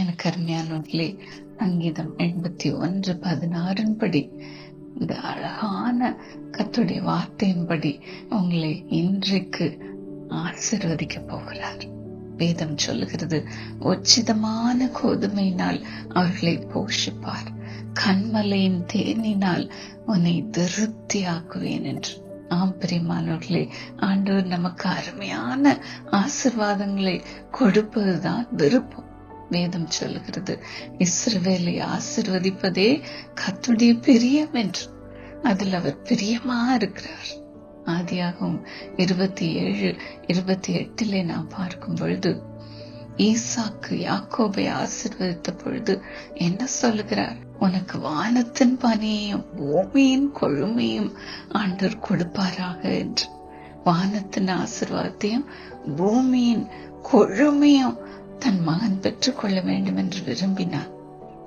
எனக்கு அருமையானவர்களே சங்கீதம் எண்பத்தி ஒன்று பதினாறின் படி. இந்த அழகான கத்துடைய வார்த்தையின்படி உங்களை இன்றைக்கு ஆசிர்வதிக்க போகிறார். வேதம் சொல்லுகிறது உச்சிதமான கோதுமையினால் அவர்களை போஷிப்பார். கண்மலையின் தேனினால் உன்னை திருப்தியாக்குவேன் என்று. ஆம் பிரியமானவர்களே ஆண்டவர் நமக்கு அருமையான ஆசிர்வாதங்களை கொடுப்பதுதான் விருப்பம். வேதம் சொல்லுகிறது. இஸ்ரவேலை ஆசிர்வதிப்பதே கத்துடைய பிரியம் என்று. அதில் அவர் பிரியமா இருக்கிறார். ஆதியாகவும் இருபத்தி ஏழு இருபத்தி எட்டிலே நாம் பார்க்கும் பொழுது ஈசாக்கு யாக்கோபை ஆசிர்வதித்த பொழுது என்ன சொல்லுகிறார்? உனக்கு வானத்தின் பனியையும் பூமியின் கொழுமையும் ஆண்டர் கொடுப்பாராக என்று. வானத்தின் ஆசிர்வாதத்தையும் பூமியின் கொழுமையும் தன் மகன் பெற்றுக்கொள்ள வேண்டும் என்று விரும்பினார்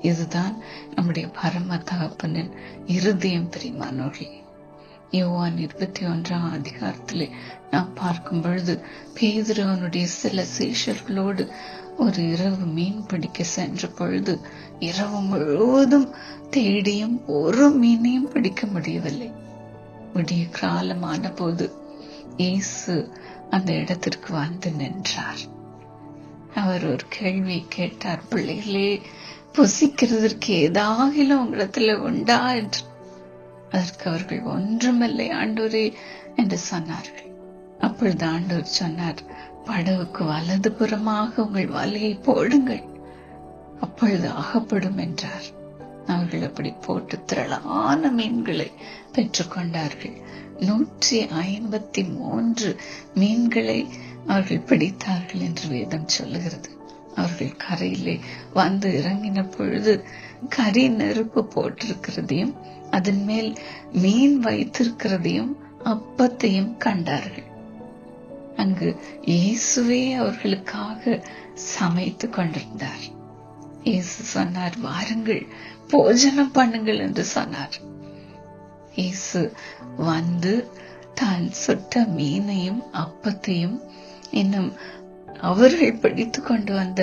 இதுதான் நம்முடைய பரம தகப்பனின் இருதயம் பிரிமானோர்களே யோவான் இருபத்தி ஒன்றாம் அதிகாரத்திலே நாம் பார்க்கும் பொழுது பேதுருவனுடைய சில சீஷர்களோடு ஒரு இரவு மீன் பிடிக்க சென்ற பொழுது இரவு முழுவதும் தேடியும் ஒரு மீனையும் பிடிக்க முடியவில்லை. விடிய காலமான போது இயேசு அந்த இடத்திற்கு வந்து நின்றார். அவர் ஒரு கேள்வி கேட்டார் பிள்ளைகளே புசிக்கிறதற்கு ஏதாகிலும் உங்களிடத்துல உண்டா? என்று. அதற்கு அவர்கள் ஒன்றுமில்லை ஆண்டோரே என்று சொன்னார்கள். அப்பொழுது ஆண்டூர் சொன்னார் படவுக்கு வலது புறமாக உங்கள் வலையை போடுங்கள். அப்பொழுது ஆகப்படும் என்றார். அவர்கள் அப்படி போட்டு திரளான மீன்களை பெற்றுக்கொண்டார்கள் நூற்றி ஐம்பத்தி மூன்று மீன்களை அவர்கள் பிடித்தார்கள் என்று வேதம் சொல்லுகிறது. அவர்கள் கரையிலே வந்து இறங்கின பொழுது கரி நெருப்பு போட்டிருக்கிறதையும் அதன் மேல் மீன் வைத்திருக்கிறதையும் அப்பத்தையும் கண்டார்கள். அங்கு இயேசுவே அவர்களுக்காக சமைத்து கொண்டிருந்தார். இயேசு சொன்னார் வாருங்கள் போஜனம் பண்ணுங்கள் என்று சொன்னார். இயேசு வந்து தான் சுட்ட மீனையும் அப்பத்தையும் இன்னும் அவர்கள் பிடித்து கொண்டு வந்த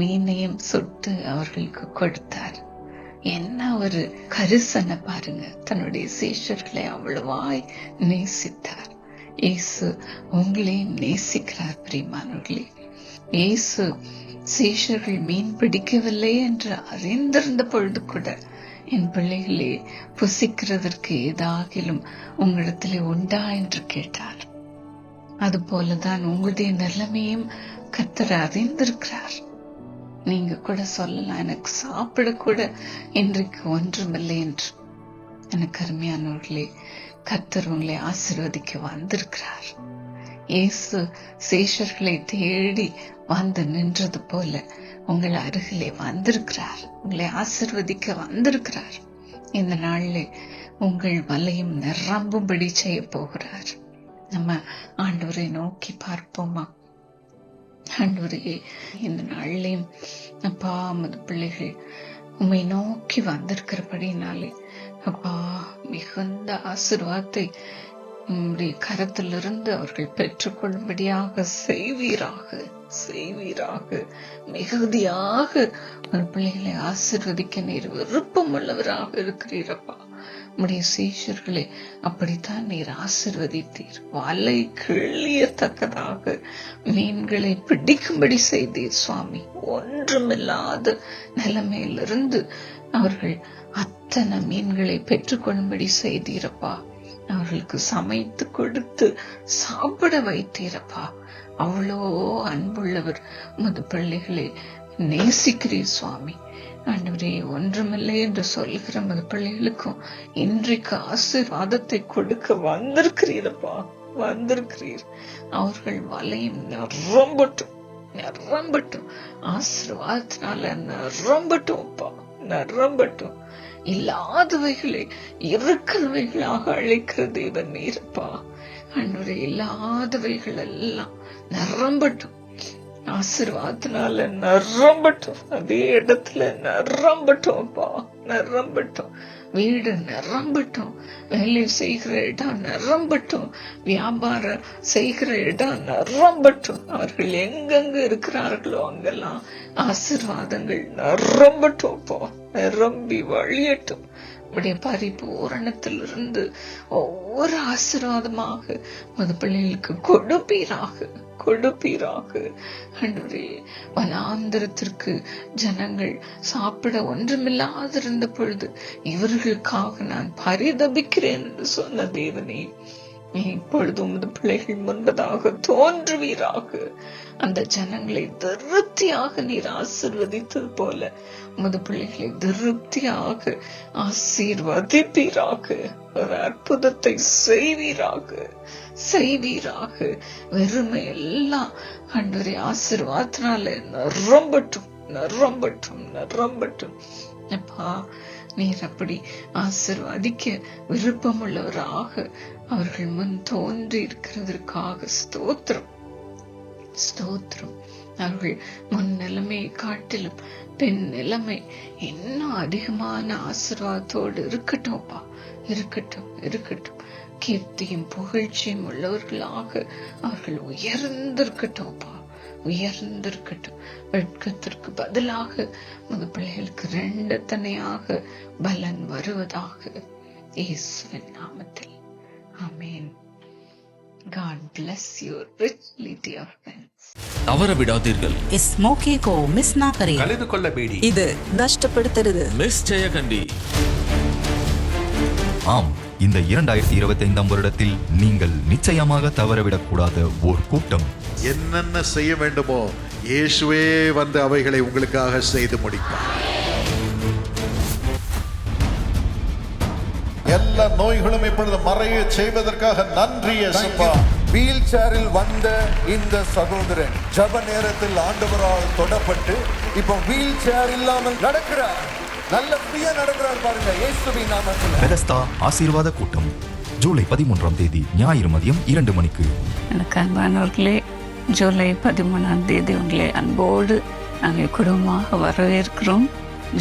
மீனையும் சுட்டு அவர்களுக்கு கொடுத்தார். என்ன ஒரு கரிசனை பாருங்க. தன்னுடைய சீஷர்களை அவ்வளவாய் நேசித்தார். இயேசு உங்களையும் நேசிக்கிறார் பிரியமானவர்களே. இயேசு சீஷர்கள் மீன் பிடிக்கவில்லை என்று அறிந்திருந்த பொழுது கூட என் பிள்ளைகளே புசிக்கிறதற்கு ஏதாகிலும் உங்களிடத்திலே உண்டா? என்று கேட்டார் அதுபோலதான் உங்களுடைய நிலைமையும் கத்தர் அறிந்திருக்கிறார். நீங்க கூட சொல்லலாம் எனக்கு சாப்பிட கூட இன்றைக்கு ஒன்றுமில்லை என்று. எனக்கு அருமையானவர்களே கத்தர் உங்களை ஆசிர்வதிக்க வந்திருக்கிறார். இயேசு சேஷர்களை தேடி வந்து நின்றது போல உங்கள் அருகிலே வந்திருக்கிறார். உங்களை ஆசிர்வதிக்க வந்திருக்கிறார். இந்த நாளில் உங்கள் வலையும் நிரம்பும்படி செய்ய போகிறார். நம்ம ஆண்டவரை நோக்கி பார்ப்போமா? ஆண்டவரே இந்த நாள்லையும் அப்பா மது பிள்ளைகள் உண்மை நோக்கி வந்திருக்கிறபடினாலே அப்பா மிகுந்த ஆசிர்வாதத்தை உம்முடைய கரத்திலிருந்து அவர்கள் பெற்றுக்கொள்ளும்படியாக செய்வீராக செய்வீராக. மிகுதியாக உன் பிள்ளைகளை ஆசிர்வதிக்க நீர் விருப்பம் உள்ளவராக இருக்கிறீரப்பா. உம்முடைய சீஷர்களை அப்படித்தான் நீர் ஆசிர்வதித்தீர். வலை கிள்ளியத்தக்கதாக மீன்களை பிடிக்கும்படி செய்தீர் சுவாமி. ஒன்றுமில்லாத நிலைமையிலிருந்து அவர்கள் அத்தனை மீன்களை பெற்றுக்கொள்ளும்படி செய்தீரப்பா. அவர்களுக்கு சமைத்து கொடுத்து சாப்பிட வைத்தீரப்பா. அவ்வளோ அன்புள்ளவர் உமது பிள்ளைகளை நேசிக்கிறீர் சுவாமி. ஆண்டவரே ஒன்றுமில்லை என்று சொல்லுகிற மது பிள்ளைகளுக்கும் இன்றைக்கு ஆசீர்வாதத்தை கொடுக்க வந்திருக்கிறீரப்பா. வந்திருக்கிறீர். அவர்கள் வலையும் நிரம்பட்டும். நிரம்பட்டும். ஆசீர்வாதத்தினால நிரம்பட்டும் அப்பா நிரம்பட்டும். இல்லாதவைகளை இருக்கிறவைகளாக அழைக்கிற தேவன் நீரப்பா. அன்னுடைய இல்லாதவைகள் எல்லாம் நிரம்பட்டும். ஆசீர்வாதத்தினால நிரம்பட்டும். அதே இடத்துல நிரம்பட்டும் அப்பா. நிரம்பட்டும். வீடு நிரம்பட்டும் வேலை செய்கிற இடம் நிரம்பட்டும் வியாபாரம் செய்கிற இடம் நிரம்பட்டும். அவர்கள் எங்கெங்க இருக்கிறார்களோ அங்கெல்லாம் ஆசீர்வாதங்கள் நிரம்பட்டும் போ நிரம்பி வழியட்டும். உடைய பரிபூரணத்திலிருந்து ஒவ்வொரு ஆசீர்வாதமாக மது பிள்ளைகளுக்கு கொடுப்பீராக. கொடுப்பீராக. அன்றே வனாந்திரத்திற்கு ஜனங்கள் சாப்பிட ஒன்றுமில்லாதிருந்த பொழுது இவர்களுக்காக நான் பரிதபிக்கிறேன் என்று சொன்ன தேவனே. இப்பொழுது உமது பிள்ளைகள் முன்பதாக தோன்றுவீராக. அந்த ஜனங்களை திருப்தியாக நீர் ஆசிர்வதித்தது போல உமது பிள்ளைகளை திருப்தியாக ஆசீர்வதிப்பீராக. ஒரு அற்புதத்தை செய்வீராக. செய்வீராக. வெறுமை எல்லாம் அன்றைய ஆசிர்வாதனால நிரம்பட்டும் நிரம்பட்டும் நிரம்பட்டும். அப்பா நீர் அப்படி ஆசிர்வதிக்க விருப்பமுள்ளவராக அவர்கள் முன் தோன்றி இருக்கிறதற்காக ஸ்தோத்திரம். ஸ்தோத்திரம். அவர்கள் முன் நிலைமையை காட்டிலும் பெண் நிலைமை இன்னும் அதிகமான ஆசிர்வாதத்தோடு இருக்கட்டும்ப்பா. இருக்கட்டும் இருக்கட்டும். கீர்த்தியும் புகழ்ச்சியும் உள்ளவர்களாக அவர்கள் உயர்ந்திருக்கட்டும்ப்பா. உயர்ந்திருக்கட்டும். வெட்கத்திற்கு பதிலாக உங்க பிள்ளைகளுக்கு ரெண்டு தனியாக பலன் வருவதாக இயேசுவின் நாமத்தில். ஆமேன். God bless you richly, dear friends. தவற விடாதீர்கள். இஸ் மோகே கோ மிஸ் நா கரே கலந்து கொள்ள பேடி. இது நஷ்டப்படுத்துறது மிஸ் ஜெயகண்டி. ஆம். இந்த இரண்டாயிரத்தி இருபத்தி ஐந்தாம் வருடத்தில் நீங்கள் நிச்சயமாக தவறவிடக்கூடாத ஓர் கூட்டம். என்னென்ன செய்ய வேண்டுமோ இயேசுவே வந்து அவைகளை உங்களுக்காக செய்து முடிப்பார். எல்லா நோய்களும் இப்பொழுது மறைய செய்வதற்காக நன்றி இயேசுப்பா. வீல் சேரில் வந்த இந்த சகோதரன் ஜப நேரத்தில் ஆண்டவரால் தொடப்பட்டு இப்போ வீல் சேர் இல்லாமல் நடக்கிறார். நல்ல ஃப்ரீயா நடக்கிறார் பாருங்க இயேசுவின் நாமத்தில். பெதஸ்தா ஆசீர்வாத கூட்டம். ஜூலை பதிமூன்றாம் தேதி ஞாயிறு மதியம் இரண்டு மணிக்கு. எனக்கு அன்பானவர்களே ஜூலை பதிமூணாம் தேதி உங்களை அன்போடு நாங்கள் குடும்பமாக வரவேற்கிறோம்.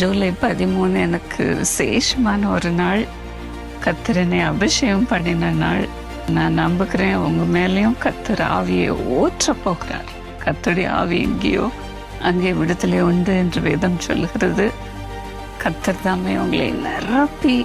ஜூலை பதிமூணு எனக்கு விசேஷமான ஒரு நாள். கத்திரனை அபிஷேகம் பண்ணின நாள். நான் நம்புகிறேன் உங்க மேலேயும் கத்தர் ஆவியை ஊற்ற போகிறார். கத்தடி ஆவி எங்கேயோ அங்கே விடுதலை உண்டு என்று வேதம் சொல்லுகிறது. கத்தர் தாமே உங்களை நிரப்பி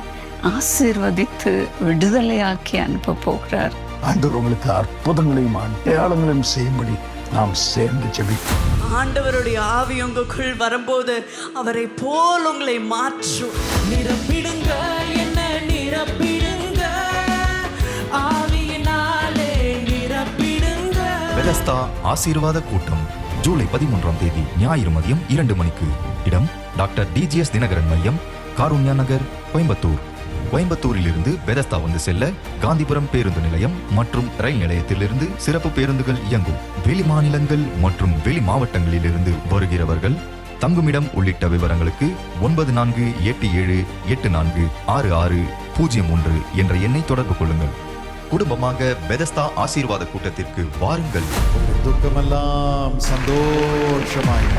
ஆசீர்வதித்து விடுதலையாக்கி அனுப்ப போகிறார். ஆண்டவர் உங்களுக்கு அற்புதங்களையும் அடையாளங்களையும் செய்யும்படி நாம் சேர்ந்து ஜெபிப்போம். ஆண்டவருடைய ஆவி உங்களுக்குள் வரும்போது அவரை போல் உங்களை மாற்றும். நிரப்பிடுங்க என்ன நிரப்பிடுங்க ஆவியினாலே நிரப்பிடுங்க பெதஸ்தா ஆசீர்வாத கூட்டம் ஜூலை பதிமூன்றாம் தேதி ஞாயிறு மதியம் இரண்டு மணிக்கு. இடம் டாக்டர் டிஜிஎஸ் தினகரன் மையம் காருண்யா நகர் கோயம்புத்தூர். கோயம்புத்தூரிலிருந்து பெதஸ்தா வந்து செல்ல காந்திபுரம் பேருந்து நிலையம் மற்றும் ரயில் நிலையத்திலிருந்து சிறப்பு பேருந்துகள் இயங்கும். வெளி மாநிலங்கள் மற்றும் வெளி மாவட்டங்களிலிருந்து வருகிறவர்கள் தங்குமிடம் உள்ளிட்ட விவரங்களுக்கு ஒன்பது நான்கு எட்டு ஏழு எட்டு நான்கு ஆறு ஆறு பூஜ்ஜியம் ஒன்று என்ற எண்ணை தொடர்பு கொள்ளுங்கள். குடும்பமாக பெதஸ்தா ஆசீர்வாத கூட்டத்திற்கு வாருங்கள். துக்கமெல்லாம் சந்தோஷமாய்